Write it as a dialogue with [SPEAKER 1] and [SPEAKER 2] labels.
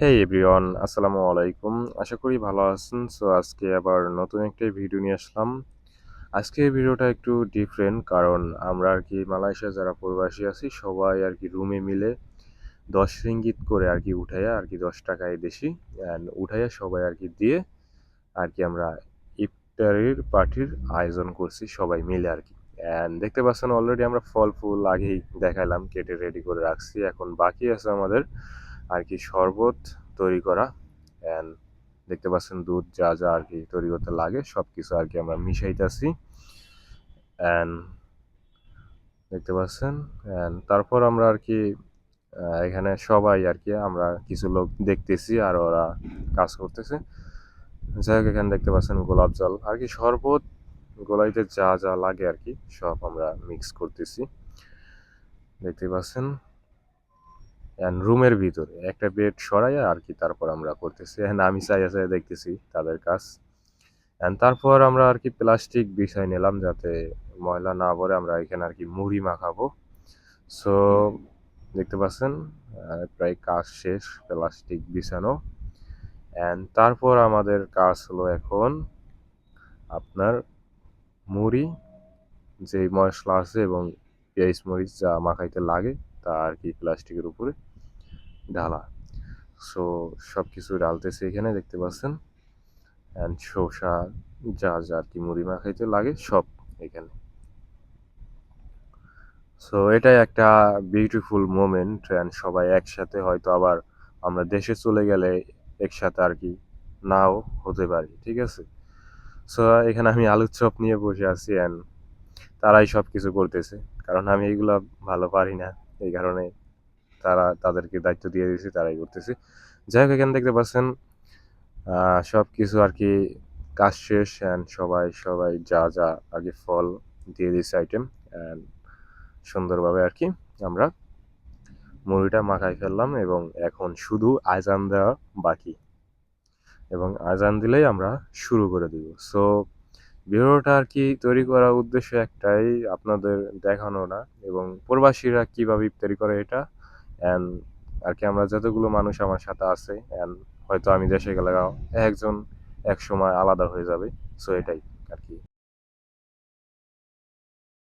[SPEAKER 1] হেই everyone আসসালামু আলাইকুম। আশা করি ভালো আছেন। সো আজকে আবার নতুন একটা ভিডিও নিয়ে আসলাম। আজকে ভিডিওটা একটু ডিফারেন্ট কারণ আমরা আর কি মালয়েশিয়া যারা প্রবাসী আছি, সবাই আর কি রুমে মিলে দশ রিঙ্গিত করে আর কি উঠাইয়া আর কি দশ টাকায় বেশি অ্যান্ড উঠাইয়া সবাই আর কি দিয়ে আর কি আমরা ইফতারির পার্টির আয়োজন করছি সবাই মিলে আর কি। অ্যান্ড দেখতে পাচ্ছেন অলরেডি আমরা ফল ফুল আগেই দেখাইলাম, কেটে রেডি করে রাখছি। এখন বাকি আছে আমাদের আর কি শরবত তৈরি করা অ্যান্ড দেখতে পাচ্ছেন দুধ যা যা আর কি তৈরি করতে লাগে সব কিছু আর কি আমরা মিশাইতেছি অ্যান্ড দেখতে পাচ্ছেন অ্যান্ড তারপর আমরা আর কি এখানে সবাই আর কি আমরা কিছু লোক দেখতেছি আর ওরা কাজ করতেছে। যাই হোক, এখানে দেখতে পাচ্ছেন গোলাপ জল। আর কি শরবত গোলাইতে যা যা লাগে আর কি সব আমরা মিক্স করতেছি। দেখতে পাচ্ছেন অ্যান্ড রুমের ভিতরে একটা বেড সরাইয়া আর কি তারপর আমরা করতেছি। হ্যাঁ আমি চাই চাই দেখতেছি তাদের কাজ। অ্যান্ড তারপর আমরা আর কি প্লাস্টিক বিষয় নিলাম যাতে ময়লা না পরে আমরা এখানে আর কি মুড়ি মাখাবো। সো দেখতে পাচ্ছেন প্রায় কাজ শেষ প্লাস্টিক বিছানো। অ্যান্ড তারপর আমাদের কাজ হলো এখন আপনার মুড়ি যে মশলা আছে এবং পেঁয়াজ মরিচ যা মাখাইতে লাগে তা আর কি প্লাস্টিকের উপরে। ঢালা সো সব কিছু ডালতেছে এখানে, দেখতে পাচ্ছেন? অ্যান্ড শসা, যা যা কি মুড়ি মাখাইতে লাগে, সব এখানে। সো এটাই একটা বিউটিফুল মোমেন্ট অ্যান্ড সবাই একসাথে হয়তো আবার আমরা দেশে চলে গেলে একসাথে আর কি নাও হতে পারি, ঠিক আছে? সো এখানে আমি আলুর চপ নিয়ে বসে আছি অ্যান্ড তারাই সব কিছু করতেছে। কারণ আমি এগুলো ভালো পারি না, এই কারণে তারা তাদেরকে দায়িত্ব দিয়ে দিয়েছে, তারাই করতেছে। যাই হোক, এখানে দেখতে পাচ্ছেন সব কিছু আর কি কাজ শেষ অ্যান্ড সবাই সবাই যা যা কি ফল দিয়ে দিয়েছে আইটেম অ্যান্ড সুন্দরভাবে আর কি আমরা মুড়িটা মাখাই ফেললাম এবং এখন শুধু আজান দেওয়া বাকি। এবং আজান দিলেই আমরা শুরু করে দিব। সো ভিডিওটা আর কি তৈরি করার উদ্দেশ্য একটাই, আপনাদের দেখানো না। এবং প্রবাসীরা কীভাবে ইফতারি করে এটা অ্যান্ড আর কি, আমরা যতগুলো মানুষ আমার সাথে আছে অ্যান্ড হয়তো আমি দেশে গেলে একজন এক সময় আলাদা হয়ে যাবে সো এটাই আর কি।